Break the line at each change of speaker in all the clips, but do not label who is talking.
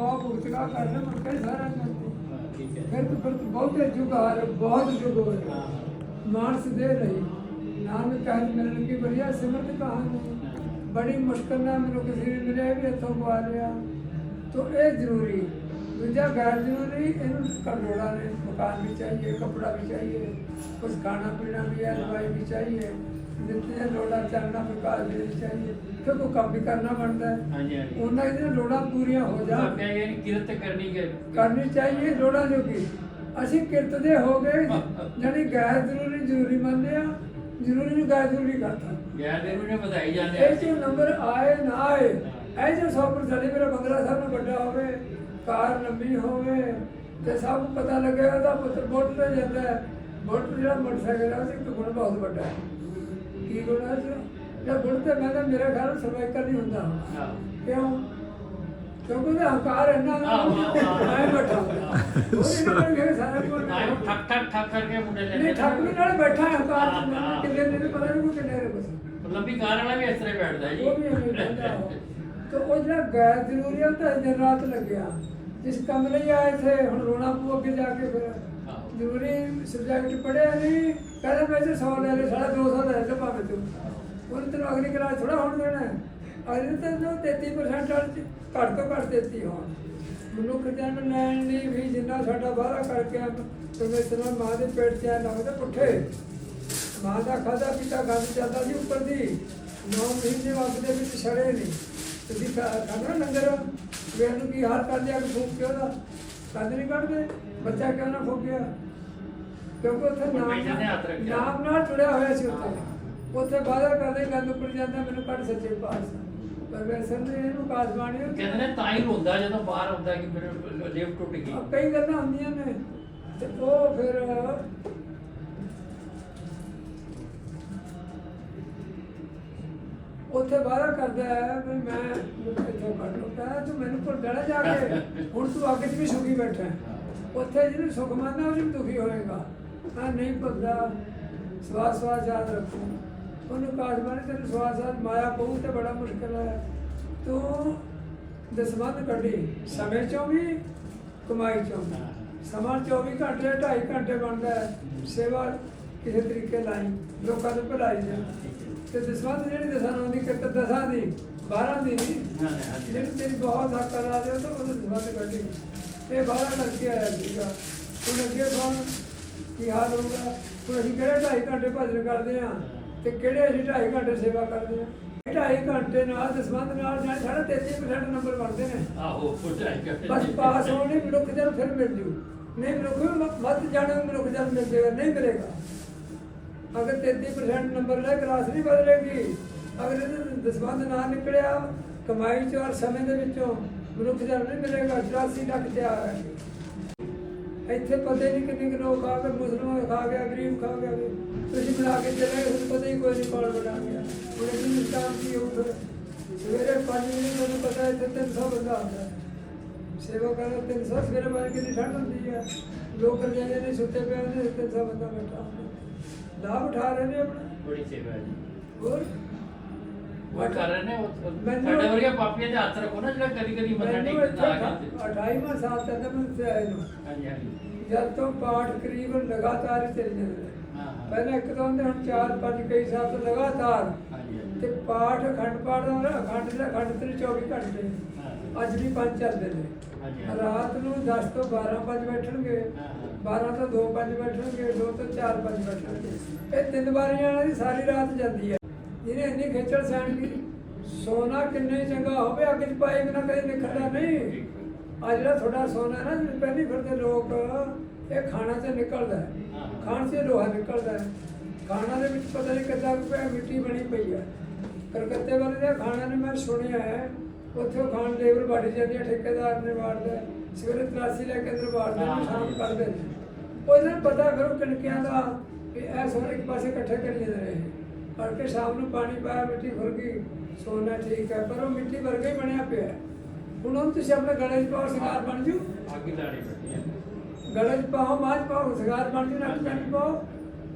ਬਹੁਤ ਭੁਗਤਗਾ ਕਰਨਾ ਮੁੜ ਕੇ ਸਾਰਾ
ਹੈ
ਫਿਰ ਤੋਂ ਫਿਰ ਬਹੁਤੇ ਯੁੱਗ ਆ ਬਹੁਤ ਯੁੱਗ ਹੋ
ਹਾਂ।
ਮਾਨਸ ਦੇ ਰਹੀ ਨਾਨਕ ਕਹਿ ਮਿਲਣ ਕੀ ਬੜੀਆ ਸਿਮਰਤ ਕਹਾਣੀ। ਬੜੀ ਮੁਸ਼ਕਲ ਨਾਲ ਮੈਨੂੰ ਕਿਸੇ ਨੇ ਮਿਲਿਆ ਵੀ ਇੱਥੋਂ ਗਵਾ ਲਿਆ। ਤੋ ਇਹ ਜ਼ਰੂਰੀ। ਦੂਜਾ ਗੈਰ ਜ਼ਰੂਰੀ ਇਹਨੂੰ ਕੰਡੋਲਾ ਨੇ ਮਕਾਨ ਵੀ ਚਾਹੀਏ ਕਪੜਾ ਵੀ ਚਾਹੀਏ ਕੁਝ ਖਾਣਾ ਪੀਣਾ ਵੀ ਹੈ ਦਵਾਈ ਵੀ ਚਾਹੀਏ। ਜਿੱਤੇ ਲੋੜਾ ਚੱਲਣਾ ਪ੍ਰਕਾਰ ਵੀ ਚਾਹੀਏ ਫਿਰ ਕੋਈ ਕੰਮ ਵੀ ਕਰਨਾ ਬਣਦਾ ਹੈ।
ਹਾਂਜੀ ਹਾਂਜੀ।
ਉਹਨਾਂ ਦੀਆਂ ਲੋੜਾਂ ਪੂਰੀਆਂ ਹੋ ਜਾਣ।
ਕਿਰਤ ਕਰਨੀ
ਚਾਹੀਏ ਲੋੜਾਂ ਜੋਗੀ ਅਸੀਂ ਕਿਰਤ ਦੇ ਹੋ ਗਏ ਜਾਨੀ ਗੈਰ ਜ਼ਰੂਰੀ ਜ਼ਰੂਰੀ ਮੰਨਦੇ ਆ ਜ਼ਰੂਰੀ ਨੂੰ ਗੈਰ ਜ਼ਰੂਰੀ ਕਰਤਾ।
ਯਾਰ ਦੇ ਨੂੰ ਵਧਾਈ ਜਾਂਦੇ
ਇਹ ਜੋ ਨੰਬਰ ਆਏ ਨਾ ਆਏ ਇਹ ਜੋ 100% ਮੇਰਾ ਬੰਗਲਾ ਸਾਹਿਬ ਨੂੰ ਵੱਡਾ ਹੋਵੇ ਕਾਰ ਲੰਬੀ ਹੋਵੇ ਤੇ ਸਭ ਨੂੰ ਪਤਾ ਲੱਗੇ ਉਹਦਾ ਪੁੱਤਰ ਵੋਟ ਤੇ ਜਾਂਦਾ ਹੈ। ਵੋਟ ਜਿਹੜਾ ਮੋਟਰਸਾਈਕਲ ਹੈ ਉਹਦੇ ਇੱਕ ਗੁਣ ਬਹੁਤ ਵੱਡਾ ਹੈ। ਕੀ ਗੁਣ ਹੈ ਜੀ? ਗੁਣ ਤੇ ਮੈਂ ਤਾਂ ਮੇਰੇ ਖਿਆਲ ਸਰਵਾਈਕਲ ਨਹੀਂ ਹੁੰਦਾ। ਕਿਉਂ? ਕਿਉਂਕਿ ਉਹਦਾ ਹੰਕਾਰ ਇੰਨਾ ਨਾ। ਮੈਂ ਬੈਠਾ। ਮੇਰੇ ਸਾਰਾ
ਆਇਓ ਠੱਕ ਠੱਕ ਠੱਕ ਕਰਕੇ ਮੁੰਡੇ ਲੈਂਦੇ
ਨਹੀਂ ਠੱਕਰੀ ਨਾਲ ਬੈਠਾ ਹੰਕਾਰ। ਕਿੰਨੇ ਨੇ ਪਤਾ ਨਹੀਂ ਕਿੰਨੇ ਨੇ ਬਸ।
ਲੰਬੀ ਕਾਰ ਵਾਲਾ ਵੀ ਇਸ ਤਰ੍ਹਾਂ ਬੈਠਦਾ ਜੀ।
ਵੀ ਤੇ ਉਹ ਜਿਹੜਾ ਗੈਰ ਜ਼ਰੂਰੀ ਉਹ ਤਾਂ ਦਿਨ ਰਾਤ ਲੱਗਿਆ। ਜਿਸ ਕੰਮ ਲਈ ਆਏ ਥੇ ਹੁਣ ਰੋਣਾ ਪੂ ਅੱਗੇ ਜਾ ਕੇ ਫਿਰ। ਜ਼ਰੂਰੀ ਸਬਜੈਕਟ ਪੜਿਆ ਨਹੀਂ ਕਹਿੰਦਾ ਮੈਂ 100 ਲੈ ਲੈ ਸਾਡਾ 200 ਲੈ ਲੈ ਭਾਵੇਂ ਤੂੰ। ਉਹਨੇ ਤੈਨੂੰ ਅਗਲੀ ਕਲਾਸ ਥੋੜਾ ਹੋਣ ਦੇਣਾ। ਹੈ। ਅਗਲੀ ਤਾਂ 33% ਵਾਲੀ ਘੱਟ ਤੋਂ ਘੱਟ ਦਿੱਤੀ ਹੋਣ। ਮਨੁੱਖ ਜਨਮ ਲੈਣ ਲਈ ਵੀ ਜਿੰਨਾ ਸਾਡਾ ਵਾਅਦਾ ਕਰਕੇ ਪਰਮੇਸ਼ਰ ਮਾਂ ਦੇ ਪੇਟ 'ਚ ਆ ਲੱਗਦਾ ਪੁੱਠੇ। ਮਾਂ ਦਾ ਖਾਦਾ ਪੀਤਾ ਗੱਲ ਚੱਲਦਾ ਸੀ ਉੱਪਰ ਦੀ। ਨੌ ਮਹੀਨੇ ਵਕਤ ਦੇ ਵਿੱਚ ਛੜੇ ਨਹੀਂ ਤੁਸੀਂ ਖਾ- ਖਾਣਾ ਲੰਗਰ? ਵੇਰ ਨੂੰ ਕੀ ਹਾਲ ਕਰ ਲਿਆ ਕਿ ਫੂਕ ਕੇ ਉਹਦਾ ਕੰਦ ਨਹੀਂ ਕੱਢਦੇ? ਬੱਚਾ ਕਿਉਂ ਨਾ ਫੂਕਿਆ? ਕਿਉਂਕਿ ਉੱਥੇ ਨਾਮ। ਨਾਮ ਨਾਲ ਜੁੜਿਆ ਹੋਇਆ ਸੀ ਉੱਥੇ। ਉੱਥੇ ਵਾਅਦਾ ਕਰਦੇ ਗੰਦ ਉੱਪਰ ਜਾਂਦਾ ਮੈਨੂੰ ਕੱਢ ਸੱਚੇ ਪਾਤਸ਼ਾਹ। ਪਰਮੇਸ਼ਰ ਨੇ ਇਹਨੂੰ ਕਾਸ ਬਾਣੀ
ਕਹਿੰਦੇ ਨੇ ਤਾਂ ਹੀ ਰੋਂਦਾ ਜਦੋਂ ਬਾਹਰ ਆਉਂਦਾ ਕਿ ਮੇਰੇ ਲਿਫਟ ਟੁੱਟ ਗਈ।
ਆ ਕਈ ਗੱਲਾਂ ਹੁੰਦੀਆਂ ਨੇ। ਤੇ ਉਹ ਫਿਰ ਉੱਥੇ ਵਾਅਦਾ ਕਰਦਾ ਹੈ ਵੀ ਮੈਂ ਇੱਥੋਂ ਕੱਢ ਲੂੰਗਾ ਤੂੰ ਮੈਨੂੰ ਕੋਲ ਡੜਾ ਜਾ ਕੇ। ਹੁਣ ਤੂੰ ਅੱਗੇ 'ਚ ਵੀ ਸੁਖੀ ਬੈਠਾ ਹੈ। ਉੱਥੇ ਜਿਹਨੂੰ ਸੁਖ ਮੰਨਦਾ ਉਹ ਵੀ ਦੁਖੀ ਹੋਏਗਾ। ਮੈਂ ਨਹੀਂ ਭੁੱਲਦਾ ਸਵਾਸ ਸਵਾਸ ਯਾਦ ਰੱਖੂ। ਉਹਨੂੰ ਕਾਸ਼ ਬਾਣੀ ਤੈਨੂੰ ਸਵਾਸ ਸਵਾਸ ਮਾਇਆ ਪਊ ਤੇ ਬੜਾ ਮੁਸ਼ਕਲ ਹੈ। ਤੂੰ ਦਸਵੰਧ ਕੱਢੀ, ਸਮੇਂ ਚੋਂ ਵੀ, ਕਮਾਈ ਚੋਂ ਸਮਾਂ 24 ਘੰਟੇ 2.5 ਘੰਟੇ ਬਣਦਾ ਹੈ। ਸੇਵਾ ਕਿਸੇ ਤਰੀਕੇ ਲਾਈ, ਲੋਕਾਂ ਨੂੰ ਭਲਾਈ ਜਾ ਤੇ ਦਸਵੰਧ ਜਿਹੜੀ ਦਸਾਂ ਨੂੰ ਦੀ ਕਿਰਤ ਦਸਾਂ ਦੀ 12 ਦੀ ਨਹੀਂ, ਜਿਹੜੀ ਤੇਰੀ ਬਹੁਤ ਹੱਕ ਕਰਾ ਦਿਓ ਤਾਂ ਉਹਨੂੰ ਦਸਵੰਧ ਕੱਢੀ। ਇਹ 12 ਕਰਕੇ ਆਇਆ ਸੀਗਾ। ਹੁਣ ਅੱਗੇ ਕੌਣ ਕੀ ਹਾਲ ਹੋਊਗਾ ਹੁਣ ਅਸੀਂ ਕਿਹੜੇ 2.5 ਘੰਟੇ ਭਜਨ ਕਰਦੇ ਆ ਤੇ ਕਿਹੜੇ ਅਸੀਂ 2.5 ਘੰਟੇ ਸੇਵਾ ਕਰਦੇ ਆ 2.5 ਘੰਟੇ ਨਾਲ ਦਸਵੰਧ ਨਾਲ ਜਾਣੇ ਸਾਡਾ 33% ਨੰਬਰ ਬਣਦੇ ਨੇ।
ਆਹੋ
ਬਸ ਪਾਸ ਹੋਣੇ ਮਨੁੱਖ ਜਨ ਫਿਰ ਮਿਲ ਜੂ। ਨਹੀਂ ਮਨੁੱਖ ਮੱਧ ਜਾਣੇ ਮਨੁੱਖ ਜਨ ਮਿਲ ਜਾਏਗਾ ਨਹੀਂ ਮਿਲੇਗਾ। ਅਗਰ 33% ਨੰਬਰ ਲੈ ਕਲਾਸ ਨਹੀਂ ਬਦਲੇਗੀ ਅਗਰ ਇਹਦੇ ਦਸਵੰਧ ਨਾ ਨਿਕਲਿਆ ਕਮਾਈ ਚੋਂ ਔਰ ਸਮੇਂ ਦੇ ਵਿੱਚੋਂ ਮਨੁੱਖ ਜਨ ਨਹੀਂ ਮਿਲੇਗਾ 84 ਲੱਖ ਤਿਆਰ ਹੈ। ਇੱਥੇ ਪਤਾ ਹੀ ਨਹੀਂ ਕਿੰਨੇ ਕੁ ਲੋਕ ਆ ਗਏ ਮੁਸਲਮਾਨ ਖਾ ਗਿਆ ਗਰੀਬ ਖਾ ਗਿਆ। ਤੁਸੀਂ ਬਣਾ ਕੇ ਚਲੇ ਤੁਹਾਨੂੰ ਪਤਾ ਹੀ ਕੋਈ ਨਹੀਂ ਕੌਣ ਬਣਾ ਗਿਆ। ਹੁਣ ਇਹ ਹਿੰਦੁਸਤਾਨ ਕੀ ਹੋ ਫਿਰ ਸਵੇਰੇ 5 ਵਜੇ ਤੁਹਾਨੂੰ ਪਤਾ ਹੈ ਇੱਥੇ 300 ਬੰਦਾ ਆਉਂਦਾ ਸੇਵਾ ਕਰਨ 300 ਸਵੇਰੇ ਬਾਅਦ ਕਿੰਨੀ ਠੰਡ ਹੁੰਦੀ ਹੈ। ਲੋਕ ਰਜਾਈਆਂ ਨੇ ਸੁੱਤੇ ਪਏ ਨੇ 300 ਬੰਦਾ ਬੈਠਾ ਲਾਭ ਉਠਾ ਰਹੇ ਨੇ ਆਪਣਾ।
ਬੜੀ ਸੇਵਾ ਹੈ ਜੀ।
ਹੋਰ?
ਉਹ ਕਰ ਰਹੇ ਨੇ ਉਹ-
ਮੈਨੂੰ-
ਸਾਡੇ ਵਰਗੇ ਪਾਪੀਆਂ ਦੇ ਹੱਥ ਰੱਖੋ ਨਾ ਜਿਹੜਾ ਕਦੀ ਕਦੀ ਮੱਥਾ
ਮੈਨੂੰ
ਟੇਕਦਾ ਆ
ਇੱਥੇ
ਕੇ
28ਵਾਂ ਸਾਲ ਤੱਕ ਮੈਂ ਉੱਥੇ ਆਏ ਨੂੰ।
ਹਾਂਜੀ ਹਾਂਜੀ।
ਜਦ ਤੋਂ ਪਾਠ ਕਰੀਬਨ ਲਗਾਤਾਰ ਹੀ ਚੱਲ ਜਾਂਦੇ ਨੇ
ਹਾਂ ਹਾਂ।
ਪਹਿਲਾਂ ਇੱਕ ਤੋਂ ਹੁੰਦੇ ਹੁਣ ਚਾਰ ਪੰਜ ਕਈ ਸਾਲ ਤੋਂ ਲਗਾਤਾਰ।
ਹਾਂਜੀ ਹਾਂਜੀ।
ਤੇ ਪਾਠ ਅਖੰਡ ਪਾਠ ਦਾ ਨਾ ਅਖੰਡ ਦਾ ਅਖੰਡ ਤੇ 24 ਘੰਟੇ
ਹਾਂ।
ਅੱਜ ਵੀ ਪੰਜ ਚੱਲਦੇ ਨੇ।
ਹਾਂਜੀ।
ਰਾਤ ਨੂੰ 10 ਤੋਂ 12 ਪੰਜ ਬੈਠਣਗੇ।
ਹਾਂ, ਹਾਂ।
12 ਤੋਂ 2 ਪੰਜ ਬੈਠਣਗੇ 2 ਤੋਂ 4 ਪੰਜ ਬੈਠਣਗੇ। ਇਹ ਤਿੰਨ ਵਾਰੀਆਂ ਸਾਰੀ ਰਾਤ ਜਾਂਦੀ ਹੈ। ਜਿਹਨੇ ਇੰਨੀ ਖੇਚਲ ਸਹਿਣ ਕੀ ਸੋਨਾ ਕਿੰਨੇ ਚੰਗਾ ਹੋਵੇ, ਅੱਗ 'ਚ ਪਾਏ ਬਿਨਾ ਕਦੇ ਨਿਕਲਦਾ ਨਹੀਂ। ਆ ਜਿਹੜਾ ਤੁਹਾਡਾ ਸੋਨਾ ਨਾ ਜਿਹੜੇ ਪਹਿਲੀ ਫਿਰਦੇ ਲੋਕ, ਇਹ ਖਾਣਾ 'ਚ ਨਿਕਲਦਾ ਖਾਣ 'ਚ ਲੋਹਾ ਨਿਕਲਦਾ ਖਾਣਾ ਦੇ ਵਿੱਚ ਪਤਾ ਨਹੀਂ ਕਿੱਦਾਂ ਪਿਆ ਮਿੱਟੀ ਬਣੀ ਪਈ ਹੈ। ਕਲਕੱਤੇ ਵਾਲੇ ਦਾ ਖਾਣਾ ਨੇ ਮੈਂ ਸੁਣਿਆ ਹੈ। ਉੱਥੇ ਉਹ ਖਾਣ ਲੇਬਰ ਵੱਢ ਜਾਂਦੀ ਹੈ, ਠੇਕੇਦਾਰ ਨੇ ਵਾੜਦਾ ਸਵੇਰੇ ਤਲਾਸੀ ਲੈ ਕੇ ਅੰਦਰ ਵਾੜਦੇ ਨੇ ਸ਼ਾਮ ਕਰਦੇ ਨੇ। ਉਹ ਪਤਾ ਕਰੋ ਕਿਣਕਿਆਂ ਦਾ ਕਿ ਇਹ ਸੋਨੇ ਇੱਕ ਪਾਸੇ ਇਕੱਠੇ ਕਰੀ ਜਾਂਦੇ ਰਹੇ। ਕਰਕੇ ਸ਼ਾਮ ਨੂੰ ਪਾਣੀ ਪਾਇਆ ਮਿੱਟੀ ਖੁਰ ਗਈ ਸੋਨਾ ਠੀਕ ਹੈ ਪਰ ਉਹ ਮਿੱਟੀ ਵਰਗਾ ਹੀ ਬਣਿਆ ਪਿਆ। ਹੁਣ ਉਹ ਤੁਸੀਂ ਆਪਣੇ ਗਲੇ 'ਚ ਪਾਓ ਸਿਗਾਰ ਬਣ ਜੂ।
ਅੱਗ ਲਾਣੀ ਪੈਂਦੀ ਹੈ।
ਗਲੇ 'ਚ ਪਾਓ ਮਾਝ ਪਾਓ ਸਿਗਾਰ ਬਣ ਜੂ ਨੱਕ ਪੈਂਟ ਪਾਓ।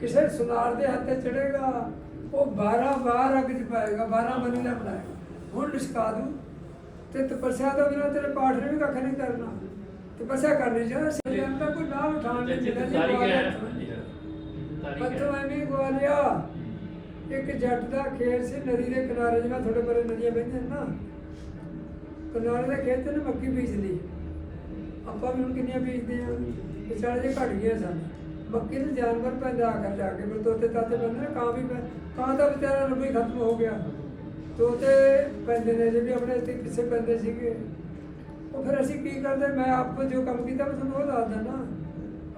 ਕਿਸੇ ਸੁਨਾਰ ਦੇ ਹੱਥੇ ਚੜੇਗਾ ਉਹ 12 ਵਾਰ ਅੱਗ 'ਚ ਪਾਏਗਾ 12 ਬਣੀ ਦਾ ਬਣਾਏਗਾ। ਹੁਣ ਲਿਸ਼ਕਾ ਦੂ। ਤੇ ਤਪੱਸਿਆ ਤੋਂ ਬਿਨਾਂ ਤੇਰੇ ਪਾਠ ਨੇ ਵੀ ਕੱਖ ਨਹੀਂ ਕਰਨਾ। ਤਪੱਸਿਆ ਕਰਨੀ ਚਾਹੀਦੀ ਸਿਆਣ ਦਾ ਕੋਈ ਨਾਮ ਉਠਾਣ
ਤਾਰੀਖ ਹੈ।
ਜੀ
ਤਾਰੀਖ ਹੈ।
ਐਵੇਂ ਗਵਾਲਿਆ ਇੱਕ ਜੱਟ ਦਾ ਖੇਤ ਸੀ, ਨਦੀ ਦੇ ਕਿਨਾਰੇ ਜਿਵੇਂ ਤੁਹਾਡੇ ਪਰੇ ਨਦੀਆਂ ਵਹਿੰਦੀਆਂ ਨੇ ਨਾ। ਕਿਨਾਰੇ ਦੇ ਖੇਤ ਨੇ ਮੱਕੀ ਬੀਜ ਲਈ ਆਪਾਂ ਵੀ ਹੁਣ ਕਿੰਨੀਆਂ ਬੀਜਦੇ ਆ ਵਿਚਾਲੇ ਜੇ ਘਟ ਗਏ ਸਨ। ਮੱਕੀ ਨੂੰ ਜਾਨਵਰ ਪੈਂਦਾ ਆਖਰ ਜਾ ਕੇ, ਫਿਰ ਤੋਤੇ ਤਾਤੇ ਪੈਂਦੇ ਨੇ, ਕਾਂ ਵੀ ਪੈ, ਕਾਂ ਦਾ ਵਿਚਾਰਾ ਰੁਪਈ ਖਤਮ ਹੋ ਗਿਆ। ਤੋਤੇ ਪੈਂਦੇ ਨੇ, ਜੇ ਵੀ ਆਪਣੇ ਇੱਥੇ ਪਿੱਛੇ ਪੈਂਦੇ ਸੀਗੇ। ਉਹ ਫਿਰ ਅਸੀਂ ਕੀ ਕਰਦੇ, ਮੈਂ ਆਪ ਜੋ ਕੰਮ ਕੀਤਾ, ਮੈਂ ਤੁਹਾਨੂੰ ਉਹ ਦੱਸ ਦਿੰਦਾ।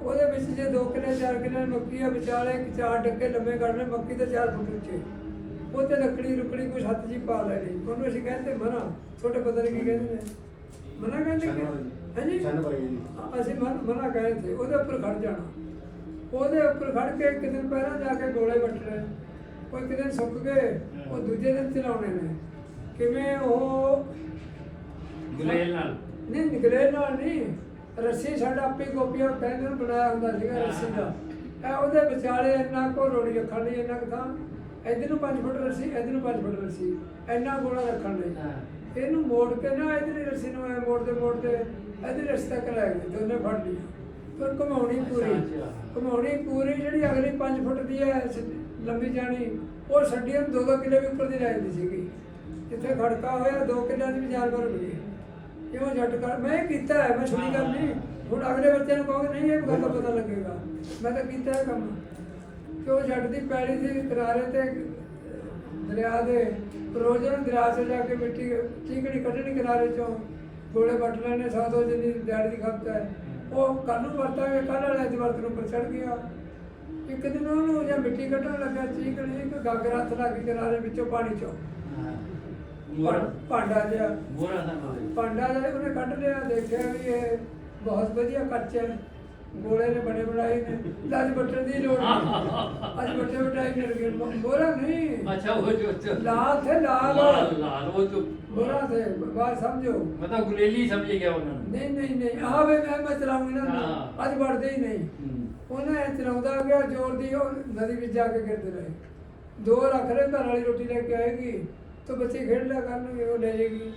ਉਹਦੇ ਵਿੱਚ ਜੇ 2 ਕਿੱਲੇ 4 ਕਿੱਲੇ ਮੱਕੀ ਆ ਵਿਚਾਲੇ ਚਾਰ ਡੱਕੇ ਲੰਮੇ ਕਰਨੇ ਮੱਕੀ ਤੇ 4 ਫੁੱਟ ਉੱਚੇ। ਉਹ ਤੇ ਲੱਕੜੀ ਰੁਕੜੀ ਕੁਛ ਹੱਥ ਜੀ ਪਾ ਲੈਣੀ ਉਹਨੂੰ ਅਸੀਂ ਕਹਿੰਦੇ ਮਨਾ। ਛੋਟੇ ਪਤਾ ਨਹੀਂ ਕੀ ਕਹਿੰਦੇ ਨੇ। ਮਨਾ ਕਹਿੰਦੇ ਕਿ ਹਾਂਜੀ? ਅਸੀਂ ਮਨ ਮਨਾ ਕਹੇ ਤੇ ਉਹਦੇ ਉੱਪਰ ਖੜ ਜਾਣਾ। ਉਹਦੇ ਉੱਪਰ ਖੜ ਕੇ ਇੱਕ ਦਿਨ ਪਹਿਲਾਂ ਜਾ ਕੇ ਗੋਲੇ ਵੱਟਣੇ। ਉਹ ਇੱਕ ਦਿਨ ਸੁੱਕ ਗਏ ਉਹ ਦੂਜੇ ਦਿਨ ਚਲਾਉਣੇ ਨੇ। ਕਿਵੇਂ ਉਹ
ਗੁਲੇਲ ਨਾਲ।
ਨਹੀਂ ਨਿਕਲੇ ਨਾਲ ਨਹੀਂ। ਰੱਸੀ ਸਾਡਾ ਆਪੇ ਗੋਪੀਆ ਕਹਿੰਦੇ ਨੂੰ ਬਣਾਇਆ ਹੁੰਦਾ ਸੀਗਾ ਰੱਸੀ ਦਾ। ਇਹ ਉਹਦੇ ਵਿਚਾਲੇ ਇੰਨਾ ਕੋ ਰੋੜੀ ਰੱਖਣ ਲਈ ਇੰਨਾ ਕੁ ਥਾਂ। ਇੱਧਰ ਨੂੰ 5 ਫੁੱਟ ਰੱਸੀ ਇੱਧਰ ਨੂੰ 5 ਫੁੱਟ ਰੱਸੀ। ਇੰਨਾ ਗੋਲਾ ਰੱਖਣ ਲਈ। ਇਹਨੂੰ ਮੋੜ ਕੇ ਨਾ ਇਧਰਲੀ ਰੱਸੀ ਨੂੰ ਐ ਮੋੜਦੇ ਮੋੜਦੇ ਇਧਰ ਰੱਸੀ ਤੱਕ ਲੈ ਗਏ ਦੋਨੇ ਫੜ ਲਈ ਫਿਰ ਘੁਮਾਉਣੀ ਪੂਰੀ। ਘੁਮਾਉਣੀ ਪੂਰੀ ਜਿਹੜੀ ਅਗਲੀ 5 ਫੁੱਟ ਦੀ ਹੈ ਲੰਬੀ ਜਾਣੀ ਉਹ ਨੂੰ 2-2 ਕਿੱਲੇ ਵੀ ਉੱਪਰ ਦੀ ਲੈ ਜਾਂਦੀ ਸੀਗੀ। ਜਿੱਥੇ ਖੜਕਾ ਹੋਇਆ 2 ਕਿੱਲਿਆਂ ਦੀ ਵੀ ਜਾਨਵਰ ਗਏ ਕਿਉਂ ਜੱਟ ਕਰ? ਮੈਂ ਕੀਤਾ ਹੈ ਮੈਂ ਛੁਰੀ ਗੱਲ ਨਹੀਂ ਹੁਣ ਅਗਲੇ ਬੱਚੇ ਨੂੰ ਕਹੋਗੇ ਨਹੀਂ ਇਹ ਗੱਲ ਦਾ ਪਤਾ ਲੱਗੇਗਾ। ਮੈਂ ਤਾਂ ਕੀਤਾ ਹੈ ਕੰਮ। ਕਿ ਉਹ ਜੱਟ ਦੀ ਪੈੜੀ ਸੀ ਕਿਨਾਰੇ ਤੇ ਦਰਿਆ ਦੇ ਰੋਜ਼ਨ ਦਰਿਆ 'ਚ ਜਾ ਕੇ ਮਿੱਟੀ ਚੀਕੜੀ ਕੱਢਣੀ ਕਿਨਾਰੇ ਚੋਂ ਗੋਲੇ ਵੱਟ ਲੈਣੇ ਸੌ ਦੋ ਜਿੰਨੀ ਦਿਹਾੜੀ ਦੀ ਖਪਤ ਹੈ ਉਹ ਕੱਲ ਨੂੰ ਵਰਤਾਂਗੇ ਕੱਲ ਵਾਲੇ ਐਤਵਾਰ ਨੂੰ ਉੱਪਰ ਚੜ ਗਿਆ। ਇੱਕ ਦਿਨ ਉਹਨੂੰ ਜਾਂ ਮਿੱਟੀ ਕੱਢਣ ਲੱਗਾ ਚੀਕੜੀ ਇੱਕ ਗਾਗਰ ਹੱਥ ਲੱਗ ਕਿਨਾਰੇ ਵਿੱਚੋਂ ਪਾਣੀ ਚੋਂ।
ਮੋਰਾ
ਭਾ- ਭਾਂਡਾ ਜਿਹਾ।
ਮੋਰਾ ਦਾ ਨਾਮ
ਭਾਂਡਾ ਜਿਹੜਾ ਉਹਨੇ ਕੱਢ ਲਿਆ ਦੇਖਿਆ ਵੀ ਇਹ ਬਹੁਤ ਵਧੀਆ ਕੱਚ ਹੈ। ਗੋਲੇ ਨੇ ਬਣੇ ਬਣਾਏ ਨੇ। ਤਾਂ ਅੱਜ ਬੱਟਣ ਦੀ ਲੋੜ ਨਹੀਂ। ਅੱਜ ਬੱਟੇ ਬਟਾਈ ਮਿਲ ਗਏ ਬੋਰਾ ਨਹੀਂ।
ਅੱਛਾ ਉਹ ਜੋ ਜੋ
ਲਾਲ ਥੇ ਲਾਲ।
ਲਾਲ ਲਾਲ ਉਹ ਜੋ
ਬੋਰਾ ਥੇ ਬਾਤ ਸਮਝੋ।
ਮਤਲਬ ਗੁਲੇਲੀ ਸਮਝ ਗਿਆ ਉਹਨਾਂ ਨੂੰ।
ਨਹੀਂ ਨਹੀਂ ਨਹੀਂ। ਆ ਵੇ ਮੈਂ ਮੈਂ ਚਲਾਉਂਗੀ ਨਾ।
ਹਾਂ।
ਅੱਜ ਵੜਦੇ ਹੀ ਨਹੀਂ।
ਹੂੰ।
ਉਹਨੇ ਚਲਾਉਂਦਾ ਗਿਆ ਜ਼ੋਰ ਦੀ ਉਹ ਨਦੀ ਵਿੱਚ ਜਾ ਕੇ ਗਿਰਦੇ ਰਹੇ। ਦੋ ਰੱਖ ਰਹੇ ਘਰ ਵਾਲੀ ਰੋਟੀ ਲੈ ਕੇ ਆਏਗੀ। ਤਾਂ ਬੱਚੇ ਖੇਡ ਲਿਆ ਕਰਨ ਵੀ ਉਹ ਲੈ ਜਾਏਗੀ।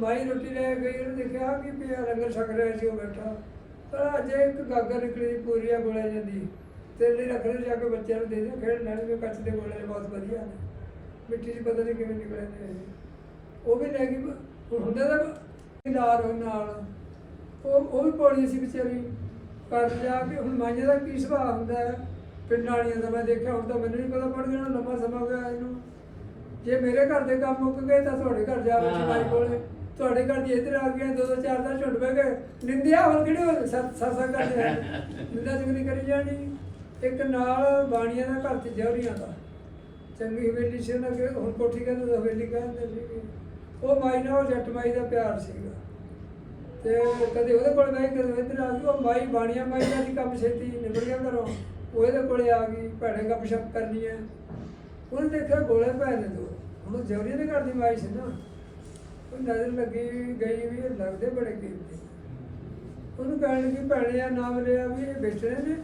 ਮਾਈ ਰੋਟੀ ਲੈ ਕੇ ਗਈ, ਉਹਨੇ ਦੇਖਿਆ ਕਿ ਪਿਆ ਲੰਗਰ ਛਕ ਰਿਹਾ ਸੀ, ਉਹ ਬੈਠਾ। ਪਰ ਅੱਜ ਇੱਕ ਗਾਗਰ ਨਿਕਲੀ ਪੂਰੀ ਆ ਗੋਲੇ ਜਾਂਦੀ ਤੇ ਲਈ ਰੱਖ ਰਹੇ ਜਾ ਕੇ ਬੱਚਿਆਂ ਨੂੰ ਦੇ ਦੇ ਖੇਡ ਲੈਣਗੇ ਕੱਚ ਦੇ ਗੋਲੇ ਬਹੁਤ ਵਧੀਆ ਨੇ। ਮਿੱਟੀ 'ਚ ਪਤਾ ਨਹੀਂ ਕਿਵੇਂ ਨਿਕਲੇ ਨੇ ਉਹ ਵੀ ਲੈ ਗਈ ਹੁੰਦਾ ਤਾਂ ਲਾਰ ਉਹ ਨਾਲ। ਉਹ ਉਹ ਵੀ ਪੌੜੀ ਸੀ ਵਿਚਾਰੀ। ਕਰ ਜਾ ਕੇ ਹੁਣ ਮਾਈਆਂ ਦਾ ਕੀ ਸੁਭਾਅ ਹੁੰਦਾ ਹੈ? ਪਿੰਡ ਵਾਲੀਆਂ ਦਾ ਮੈਂ ਦੇਖਿਆ, ਹੁਣ ਤਾਂ ਮੈਨੂੰ ਨਹੀਂ ਪਤਾ ਪੜ ਗਿਆ ਲੰਮਾ ਸਮਾਂ ਹੋ ਗਿਆ ਇਹਨੂੰ। ਜੇ ਮੇਰੇ ਘਰ ਦੇ ਕੰਮ ਮੁੱਕ ਗਏ ਤਾਂ ਤੁਹਾਡੇ ਘਰ ਜਾ ਬੈਠੀ ਮਾਈ ਕੋਲੇ। ਤੁਹਾਡੇ ਘਰ ਦੀ ਇੱਧਰ ਆ ਗਿਆ ਦੋ ਦੋ ਚਾਰ ਦਾ ਝੁੰਡ ਬਹਿ ਗਏ। ਨਿੰਦਿਆ ਹੁਣ ਕਿਹੜੇ ਹੋ ਸਤ ਸਤਸੰਗ ਕਰਦੇ ਆ? ਨਿੰਦਾ ਚੁਗਲੀ ਕਰੀ ਜਾਣੀ। ਇੱਕ ਨਾਲ ਬਾਣੀਆਂ ਦਾ ਘਰ ਤੇ ਜੌਰੀਆਂ ਦਾ। ਚੰਗੀ ਹਵੇਲੀ ਸੀ ਉਹਨਾਂ ਕੇ ਹੁਣ ਕੋਠੀ ਕਹਿੰਦੇ ਤਾਂ ਹਵੇਲੀ ਕਹਿੰਦੇ ਸੀ ਉਹ ਮਾਈ ਨਾਲ ਉਹ ਜੱਟ ਮਾਈ ਦਾ ਪਿਆਰ ਸੀਗਾ। ਤੇ ਕਦੇ ਉਹਦੇ ਕੋਲ ਗਏ ਕਦੇ ਇੱਧਰ ਆ ਗਈ। ਉਹ ਮਾਈ ਬਾਣੀਆਂ ਮਾਈ ਦਾ ਦੀ ਕੰਮ ਛੇਤੀ ਨਿਬੜ ਗਿਆ ਘਰੋਂ। ਉਹ ਇਹਦੇ ਕੋਲੇ ਆ ਗਈ ਭੈਣੇ ਗੱਪ ਸ਼ਪ ਕਰਨੀ ਹੈ। ਉਹਨੇ ਦੇਖਿਆ ਗੋਲੇ ਪੈ ਨੇ ਦੋ ਹੁਣ ਜੌਰੀ ਦੇ ਘਰ ਦੀ ਮਾਈ ਸੀ ਨਾ। ਉਹ ਨਜ਼ਰ ਲੱਗੀ ਗਈ ਵੀ ਇਹ ਲੱਗਦੇ ਬੜੇ ਕੀਮਤੀ। ਉਹਨੂੰ ਕਹਿਣ ਲੱਗੀ, ਭੈਣੇ ਆ ਨਾਮ ਲਿਆ ਵੀ ਇਹ ਵੇਚਣੇ ਨੇ।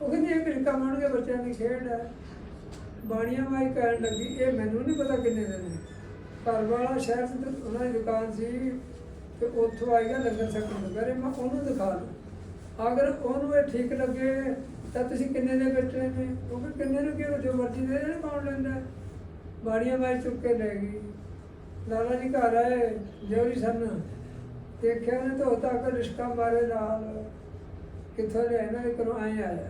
ਉਹ ਕਹਿੰਦੀ, ਇਹ ਕਿਹੜੇ ਕੰਮ ਆਉਣਗੇ ਬੱਚਿਆਂ ਦੀ ਖੇਡ ਹੈ। ਬਾਣੀਆਂ ਮਾਈ ਕਹਿਣ ਲੱਗੀ, ਇਹ ਮੈਨੂੰ ਨਹੀਂ ਪਤਾ ਕਿੰਨੇ ਦੇ। ਨੇ ਘਰ ਵਾਲਾ ਸ਼ਹਿਰ ਤੇ ਉਹਨਾਂ ਦੀ ਦੁਕਾਨ ਸੀ ਤੇ ਉੱਥੋਂ ਆਈਗਾ ਲੰਗਰ ਸਕਣ ਨੂੰ। ਮੈਂ ਉਹਨੂੰ ਦਿਖਾ ਲਵਾਂ ਅਗਰ ਉਹਨੂੰ ਇਹ ਠੀਕ ਲੱਗੇ, ਤਾਂ ਤੁਸੀਂ ਕਿੰਨੇ ਦੇ ਵੇਚਣੇ ਨੇ? ਉਹ ਵੀ ਕਿੰਨੇ ਨੂੰ ਕਿਹੋ ਜੋ ਮਰਜ਼ੀ ਦੇ ਦੇਣ, ਕੌਣ ਲੈਂਦਾ ਬਾੜੀਆਂ ਮਾਈ ਚੁੱਕ ਕੇ ਲੈ ਗਈ ਲਾਲਾ ਜੀ ਘਰ ਆਏ, ਜੋਰੀ ਸਨ। ਦੇਖਿਆ ਨੇ ਤਾਂ ਹੋਤਾ ਰਿਸ਼ਕਾ ਮਾਰੇ ਨਾਲ। ਕਿੱਥੋਂ ਲਿਆਣਾ ਇਹ ਕਰੋ ਆਏ ਆਇਆ।